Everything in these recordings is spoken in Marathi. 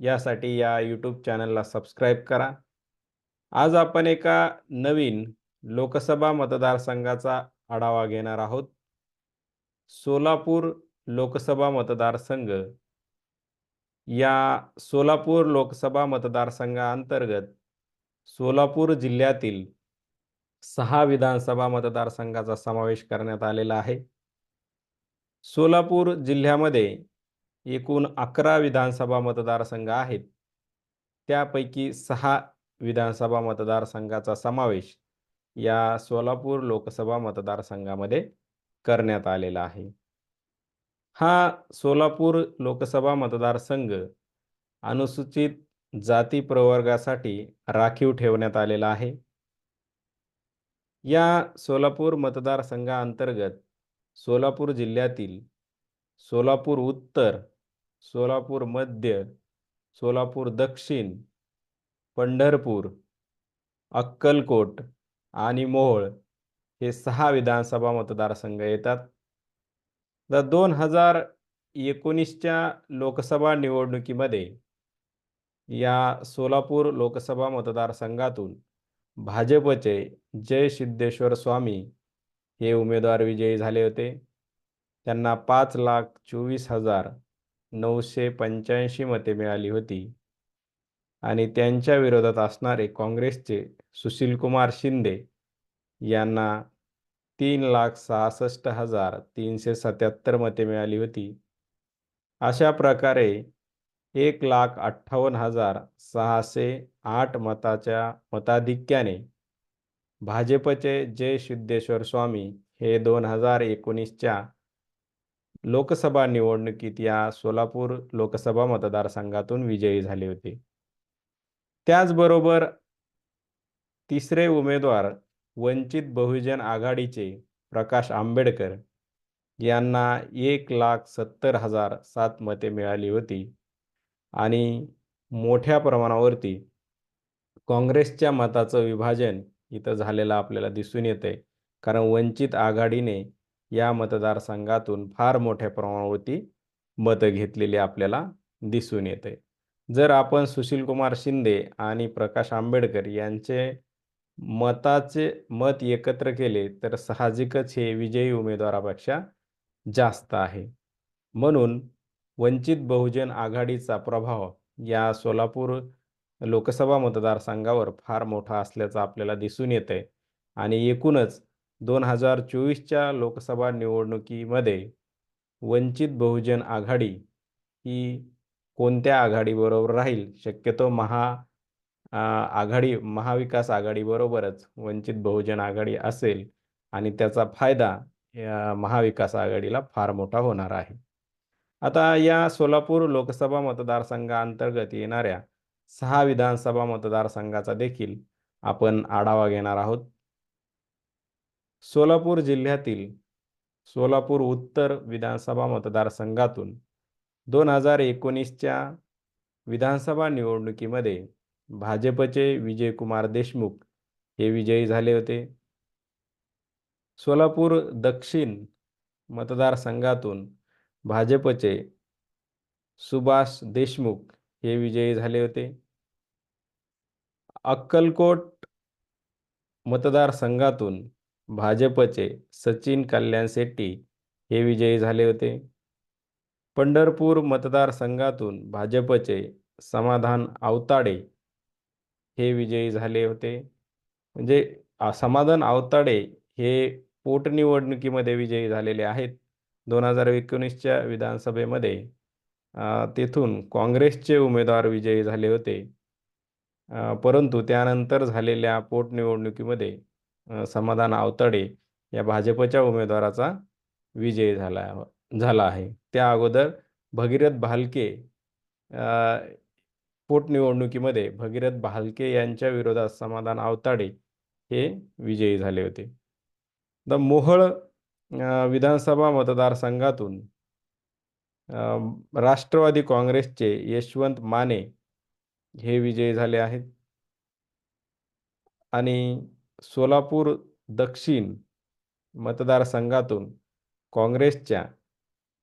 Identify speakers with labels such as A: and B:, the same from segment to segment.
A: यासाठी या यूट्यूब चॅनलला सबस्क्राईब करा. आज आपण एका नवीन लोकसभा मतदारसंघाचा आढावा घेणार आहोत. सोलापूर लोकसभा मतदारसंघ या सोलापूर लोकसभा मतदारसंघाअंतर्गत सोलापूर जिल्ह्यातील सहा विधानसभा मतदारसंघाचा समावेश करण्यात आलेला आहे. सोलापूर जिल्ह्यामध्ये एकूण अकरा विधानसभा मतदारसंघ आहेत. त्यापैकी सहा विधानसभा मतदारसंघाचा समावेश या सोलापूर लोकसभा मतदारसंघामध्ये करण्यात आलेला आहे. हा सोलापूर लोकसभा मतदारसंघ अनुसूचित जाती प्रवर्गासाठी राखीव ठेवण्यात आलेला आहे. या सोलापूर मतदारसंघाअंतर्गत सोलापूर जिल्ह्यातील सोलापूर उत्तर सोलापूर मध्य सोलापूर दक्षिण पंढरपूर अक्कलकोट आणि मोहोळ हे सहा विधानसभा मतदारसंघ येतात. तर दोन हजार एकोणीसच्या लोकसभा निवडणुकीमध्ये या सोलापूर लोकसभा मतदारसंघातून भाजपचे जय सिद्धेश्वर स्वामी हे उमेदवार विजयी झाले होते. त्यांना पाच लाख चोवीस हजार नऊशे पंच्याऐंशी मते मिळाली होती. आणि त्यांच्या विरोधात असणारे काँग्रेसचे सुशीलकुमार शिंदे यांना तीन लाख सहासष्ट हजार तीनशे सत्याहत्तर मते मिळाली होती. अशा प्रकारे एक लाख अठ्ठावन्न हजार सहाशे आठ मताच्या मताधिक्याने भाजपचे जय सिद्धेश्वर स्वामी हे दोन हजार एकोणीसच्या लोकसभा निवडणुकीत या सोलापूर लोकसभा मतदारसंघातून विजयी झाले होते. त्याचबरोबर तिसरे उमेदवार वंचित बहुजन आघाडीचे प्रकाश आंबेडकर यांना एक लाख सत्तर हजार सात मते मिळाली होती आणि मोठ्या प्रमाणावरती काँग्रेसच्या मताचं विभाजन इथं झालेलं आपल्याला दिसून येते कारण वंचित आघाडीने या मतदारसंघातून फार मोठ्या प्रमाणावरती मतं घेतलेली आपल्याला दिसून येते. जर आपण सुशीलकुमार शिंदे आणि प्रकाश आंबेडकर यांचे मताचे मत एकत्र केले तर साहजिकच हे विजयी उमेदवारापेक्षा जास्त आहे. म्हणून वंचित बहुजन आघाडीचा प्रभाव या सोलापूर लोकसभा मतदारसंघावर फार मोठा असल्याचं आपल्याला दिसून येते आणि एकूणच दोन हजार चोवीसच्या लोकसभा निवडणुकीमध्ये वंचित बहुजन आघाडी ही कोणत्या आघाडीबरोबर राहील? शक्यतो महा आघाडी महाविकास आघाडीबरोबरच वंचित बहुजन आघाडी असेल आणि त्याचा फायदा या महाविकास आघाडीला फार मोठा होणार आहे. आता या सोलापूर लोकसभा मतदारसंघाअंतर्गत येणाऱ्या सहा विधानसभा मतदारसंघाचा देखील आपण आढावा घेणार आहोत. सोलापूर जिल्ह्यातील सोलापूर उत्तर विधानसभा मतदारसंघातून दोन हजार एकोणीसच्या विधानसभा निवडणुकीमध्ये भाजपचे विजयकुमार देशमुख हे विजयी झाले होते. सोलापूर दक्षिण मतदारसंघातून भाजपचे सुभाष देशमुख हे विजयी झाले होते. अक्कलकोट मतदारसंघातून भाजपचे सचिन कल्याण शेट्टी हे विजयी झाले होते. पंढरपूर मतदारसंघातून भाजपचे समाधान आवताडे हे विजयी झाले होते. म्हणजे समाधान आवताडे हे पोटनिवडणुकीमध्ये विजयी झालेले आहेत. दोन हजार एकोणीसच्या विधानसभेमध्ये तेथून काँग्रेसचे उमेदवार विजयी झाले होते. परंतु त्यानंतर झालेल्या पोटनिवडणुकीमध्ये समाधान आवताडे या भाजपच्या उमेदवाराचा विजय झाला हो, झाला आहे. त्या अगोदर भगीरथ भालके पोटनिवडणुकीमध्ये भगीरथ भालके यांच्या विरोधात समाधान आवताडे हे विजयी झाले होते. द मोहळ विधानसभा मतदारसंघातून राष्ट्रवादी काँग्रेसचे यशवंत माने हे विजयी झाले आहेत. आणि सोलापूर दक्षिण मतदारसंघातून काँग्रेसच्या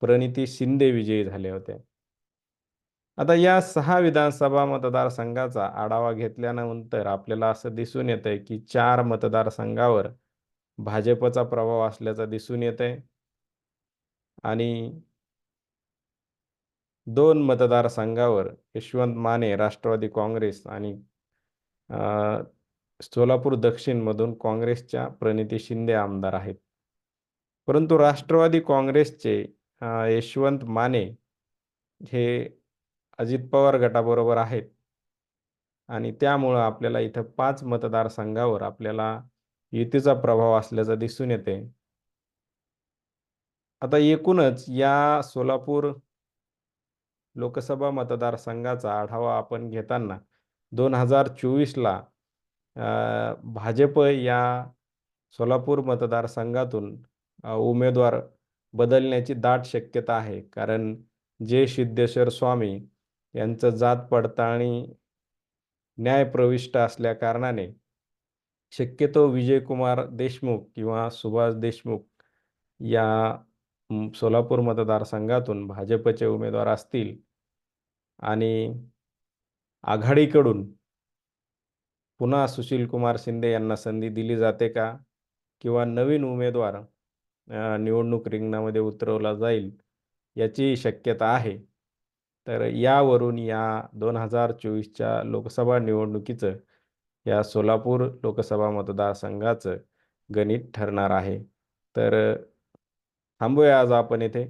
A: प्रणिती शिंदे विजयी झाल्या होत्या आता या सहा विधानसभा मतदारसंघाचा आढावा घेतल्यानंतर आपल्याला असं दिसून येतंय की चार मतदारसंघावर भाजपचा प्रभाव असल्याचा दिसून येतंय. आणि दोन मतदारसंघावर यशवंत माने राष्ट्रवादी काँग्रेस आणि सोलापूर दक्षिणमधून काँग्रेसच्या प्रणिती शिंदे आमदार आहेत. परंतु राष्ट्रवादी काँग्रेसचे यशवंत माने हे अजित पवार गटाबरोबर आहेत. आणि त्यामुळं आपल्याला इथं पाच मतदारसंघावर आपल्याला युतीचा प्रभाव असल्याचं दिसून येते आता एकूणच या सोलापूर लोकसभा मतदारसंघाचा आढावा आपण घेताना दोन हजार चोवीसला भाजप या सोलापूर मतदारसंघातून उमेदवार बदलण्याची दाट शक्यता आहे. कारण जे सिद्धेश्वर स्वामी यांचं जात पडताळणी न्यायप्रविष्ट असल्या कारणाने शक्यतो विजयकुमार देशमुख किंवा सुभाष देशमुख या सोलापूर मतदारसंघातून भाजपचे उमेदवार असतील आणि आघाडीकडून पुन्हा सुशील कुमार शिंदे यांना संधी दिली जाते का? किंवा नवीन उमेदवार निवडणूक रिंगणामध्ये उतरवला जाईल याची शक्यता आहे? तर यावरून या दोन हजार चोवीसच्या लोकसभा निवडणुकीचं या सोलापूर लोकसभा मतदारसंघाचं गणित ठरणार आहे. तर थांबूया आज आपण इथे.